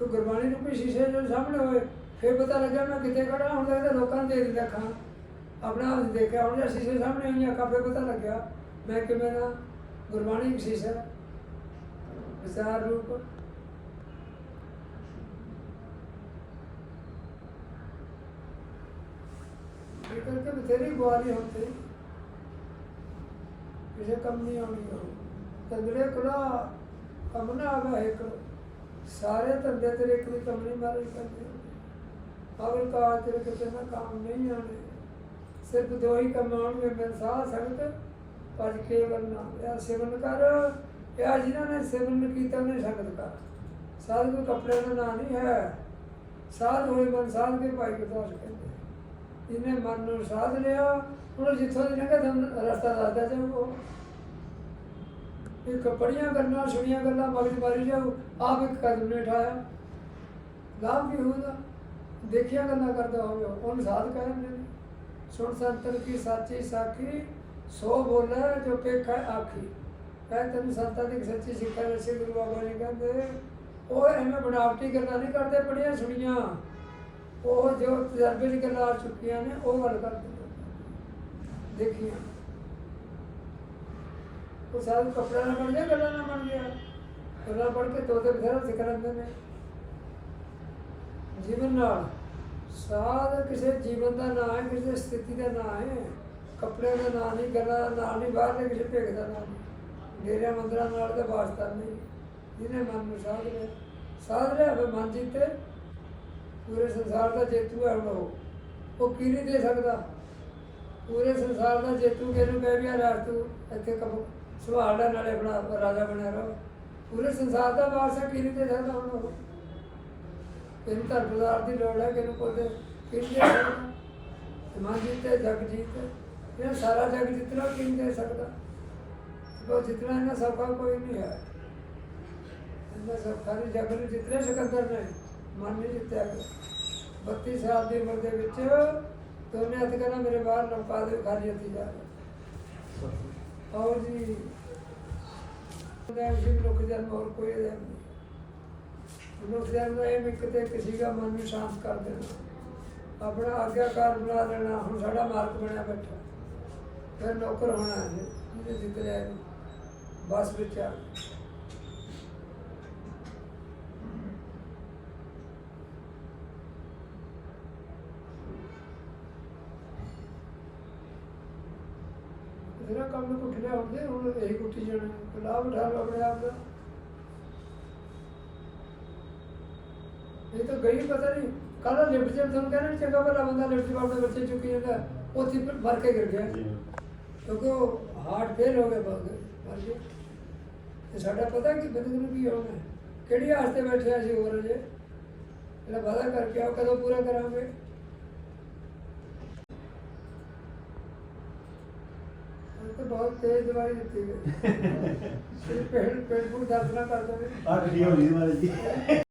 ਨੇ ਤੋ ਗੁਰਬਾਣੀ ਨੂੰ ਕੋਈ ਸ਼ੀਸ਼ੇ ਦੇ ਸਾਹਮਣੇ ਹੋਏ, ਫਿਰ ਪਤਾ ਲੱਗਿਆ ਮੈਂ ਕਿੱਥੇ ਖੜਾ ਹੁਣ ਤਾਂ ਲੋਕਾਂ ਨੂੰ ਦੇਖ ਲਿਆ ਅੱਖਾਂ। ਆਪਣਾ ਆਪ ਦੇਖਿਆ, ਹੁਣ ਜੇ ਸ਼ੀਸ਼ੇ ਸਾਹਮਣੇ ਆਈਆਂ ਅੱਖਾਂ, ਫਿਰ ਪਤਾ ਲੱਗਿਆ ਮੈਂ ਕਿਵੇਂ ਦਾ ਗੁਰਬਾਣੀ ਇੱਕ ਸ਼ੀਸ਼ਾ। ਵਿਚਾਰ ਰੂਪ। ਇਹ ਕਰਕੇ ਬਥੇਰੀ ਗੁਆਰੀ ਹੁੰਦੀ। ਕਿਸੇ ਕੰਮ ਨਹੀਂ ਆਉਣੀ ਉਹ ਤੰਦਰੇ ਕੋਲਾ ਕੰਮ ਨਾ ਆਵਾ ਇੱਕ। ਸਾਰੇ ਧੰਦੇ ਤੇਰੇ ਇੱਕ ਕੰਮ ਨਹੀਂ ਮਾਰੇ ਕਰਦੇ ਅਗਰ ਕਾ ਤੇਰੇ ਕਿਤੇ ਨਾ ਕੰਮ ਨਹੀਂ ਆਣੇ ਸਿਰਫ ਦੋ ਹੀ ਕੰਮ ਆਉਣਗੇ ਮੈਂ ਸਾਹ, ਸੰਗਤ ਪਜ ਕੇ ਬੰਨਾ ਇਹ ਸੇਵਨ ਕਰ। ਇਹ ਜਿਨ੍ਹਾਂ ਨੇ ਸੇਵਨ ਕੀਤਾ, ਉਹਨੇ ਸੰਗਤ ਕਰ। ਸਾਧ ਕੋ ਕੱਪੜੇ ਦਾ ਨਾਂ ਨਹੀਂ ਹੈ। ਸਾਧ ਹੋਏ ਮਨ ਸਾਧ ਕੇ ਭਾਈ ਗੁਰਦਾਸ ਕਹਿੰਦੇ। ਜਿਹਨੇ ਮਨ ਨੂੰ ਸਾਧ ਲਿਆ ਹੁਣ ਜਿੱਥੋਂ ਦੀ ਲੰਘੇ ਤੁਹਾਨੂੰ ਰਸਤਾ ਦੱਸਦਾ ਜਾਊ ਇੱਕ ਪੜੀਆਂ ਗੱਲਾਂ, ਸੁਣੀਆਂ ਗੱਲਾਂ, ਮਗਜ ਮਾਰੀ ਜਾਓ, ਆਪ ਇੱਕ ਕਦਮ ਨਹੀਂ ਉਠਾਇਆ ਲਾਭ ਵੀ ਹੋਊਗਾ, ਦੇਖਿਆ ਗੱਲਾਂ ਕਰਦਾ ਹੋਵੇ ਉਹਨੂੰ ਸਾਧ ਕਹਿੰਦੇ ਨੇ। ਸੁਣ ਸੰਤਨ ਕੀ, ਸਾਚੀ ਸਾਖੀ, ਸੋ ਬੋਲੇ ਜੋ ਪੇਖਾ ਆਖੀ। ਕਹੇ ਤੈਨੂੰ ਸੰਤਾਂ ਦੀ ਸੱਚੀ ਸਿੱਖਿਆ ਦੱਸੇ ਗੁਰੂ ਬਾਬਾ ਜੀ ਕਹਿੰਦੇ, ਉਹ ਐਵੇਂ ਬਣਾਵਟੀ ਗੱਲਾਂ ਨਹੀਂ ਕਰਦੇ ਪੜੀਆਂ ਸੁਣੀਆਂ। ਉਹ ਜੋ ਤਜਰਬੇ ਦੀ ਗੱਲਾਂ ਆ ਚੁੱਕੀਆਂ ਨੇ, ਉਹ ਗੱਲ ਕਰਦੇ ਨੇ। ਦੇਖੀਆਂ। ਉਹ ਸਾਧ ਕੱਪੜਾ ਨਾ ਬਣ ਗਿਆ ਗੱਲਾਂ ਨਾ ਬਣ ਗਿਆ ਗੱਲਾਂ ਪੜ ਕੇ ਤੋਤੇ ਬਥੇਰਾ ਸਿੱਖ ਲੈਂਦੇ ਨੇ। ਜੀਵਨ ਨਾਲ ਸਾਧ ਕਿਸੇ ਜੀਵਨ ਦਾ ਨਾਂ ਹੈ, ਕਿਸੇ ਸਥਿਤੀ ਦਾ ਨਾਂ ਹੈ। ਕੱਪੜੇ ਦਾ ਨਾਂ ਨਹੀਂ, ਗੱਲਾਂ ਦਾ ਨਾਂ ਨਹੀਂ, ਬਾਹਰ ਦੇ ਕਿਸੇ ਭੇਗ ਦਾ ਨਾਂ ਨਹੀਂ। ਡੇਰਿਆਂ, ਮੰਦਰਾਂ ਨਾਲ ਤਾਂ ਵਾਸਤਾ ਨਹੀਂ। ਜਿਹਨੇ ਮਨ ਨੂੰ ਸਾਧ ਲਿਆ ਸਾਧ ਲਿਆ ਫਿਰ ਮਨ ਜਿੱਤੇ। ਪੂਰੇ ਸੰਸਾਰ ਦਾ ਜੇਤੂ ਹੈ ਉਹ। ਉਹ ਕੀ ਨਹੀਂ ਦੇ ਸਕਦਾ? ਪੂਰੇ ਸੰਸਾਰ ਦਾ ਜੇਤੂ ਕਿਹਨੂੰ ਕਹਿ ਗਿਆ ਰਾਜ ਤੂੰ? ਇੱਥੇ ਕਬ ਸੰਭਾਲ ਨਾਲੇ ਆਪਣਾ ਰਾਜਾ ਬਣਿਆ ਰਹੋ। ਪੂਰੇ ਸੰਸਾਰ ਦਾ ਵਾਰਸਾ ਕੀ ਨਹੀਂ ਦੇ ਸਕਦਾ ਹੁਣ ਉਹ? ਕਿਹਨੂੰ ਧਰਮਦਾਰ ਦੀ ਲੋੜ ਹੈ ਕਿਹਨੂੰ ਕੋਲ ਕੀ ਦੇ ਸਕਦਾ ਜੀਤੇ ਜਗ ਜੀਤ ਇਹ ਸਾਰਾ ਜਗ ਜਿਤਨਾ ਕੀ ਦੇ ਸਕਦਾ? ਉਹ ਜਿਤਨਾ ਇਹਨਾਂ ਸੌਖਾ ਕੋਈ ਨਹੀਂ ਹੈ। ਇਹਨਾਂ ਸੌਖਾ ਜਗ ਨੂੰ ਜਿਤਨੇ ਸਿਕੰਦਰ ਨੇ, ਮਨ ਨਹੀਂ ਜਿੱਤਿਆ ਗਿਆ 32 ਸਾਲ ਦੀ ਉਮਰ ਦੇ ਵਿੱਚ ਦੋਨੇ ਹੱਥ ਕਹਿੰਦਾ ਮੇਰੇ ਬਾਹਰ ਲਮਕਾ ਦੇ, ਖਾਲੀ ਹੱਥੀ ਜਾ ਰਿਹਾ ਔਰ ਜੀ ਲੋਕ ਜਨਮ ਹੋਰ ਕੋਈ ਇਹਦਾ ਨਹੀਂ। ਲੋਕ ਜਨਮ ਦਾ ਇਹ ਵੀ ਕਿਤੇ ਕਿਸੇ ਦਾ ਮਨ ਨੂੰ ਸ਼ਾਂਤ ਕਰ ਦੇਣਾ। ਆਪਣਾ ਆਗਿਆਕਾਰ ਬਣਾ ਲੈਣਾ ਹੁਣ ਸਾਡਾ ਮਾਲਕ ਬਣਿਆ ਬੈਠਾ। ਫਿਰ ਨੌਕਰ ਹੋਣਾ ਹੈ ਜਿਹਨੇ ਜਿੱਤ ਲਿਆ ਬਸ ਵਿੱਚ ਆ ਜਿਹੜਾ ਕੰਮ ਨੂੰ ਲਿਆ ਹੁੰਦੇ ਹੁਣ ਇਹੀ ਕੁੱਟੀ ਜਾਣਾ। ਲਾਭ ਉਠਾ ਲਓ ਆਪਣੇ ਆਪ ਦਾ। ਇਹ ਤਾਂ ਗਈ ਪਤਾ ਨਹੀਂ ਕੱਲ ਲਿਫਟ ਚ ਤੁਹਾਨੂੰ ਕਹਿੰਦੇ ਚੰਗਾ ਭਲਾ ਬੰਦਾ ਲਿਫਟ ਚ ਆਪਣੇ ਬੱਚੇ ਚੁੱਕੀ ਜਾਂਦਾ ਉੱਥੇ ਫਿਰ ਮਰ ਕੇ ਗਿਰ ਗਿਆ। ਕਿਉਂਕਿ ਉਹ ਹਾਰਟ ਫੇਲ ਹੋ ਗਿਆ ਬੰਦ ਮਰ ਗਿਆ ਤੇ ਸਾਡਾ ਪਤਾ ਕਿ ਬੰਦੇ ਨੂੰ ਕੀ ਹੋਣਾ। ਕਿਹੜੀ ਆਸ ਤੇ ਬੈਠੇ ਅਸੀਂ ਹੋਰ ਜੇ ਇਹਦਾ ਵਾਦਾ ਕਰਕੇ ਆਓ ਕਦੋਂ ਪੂਰਾ ਕਰਾਂਗੇ ਇਹ ਤਾਂ ਬਹੁਤ ਤੇਜ਼ ਦਵਾਈ ਦਿੱਤੀ ਗਈ ਸਿਰ ਪੇੜ ਪੇੜ ਨੂੰ ਦਰਦ ਨਾ ਕਰ ਦੇਵੇ
ਆ ਗੱਡੀ ਹੋਣੀ ਮਾਰੇ ਜੀ।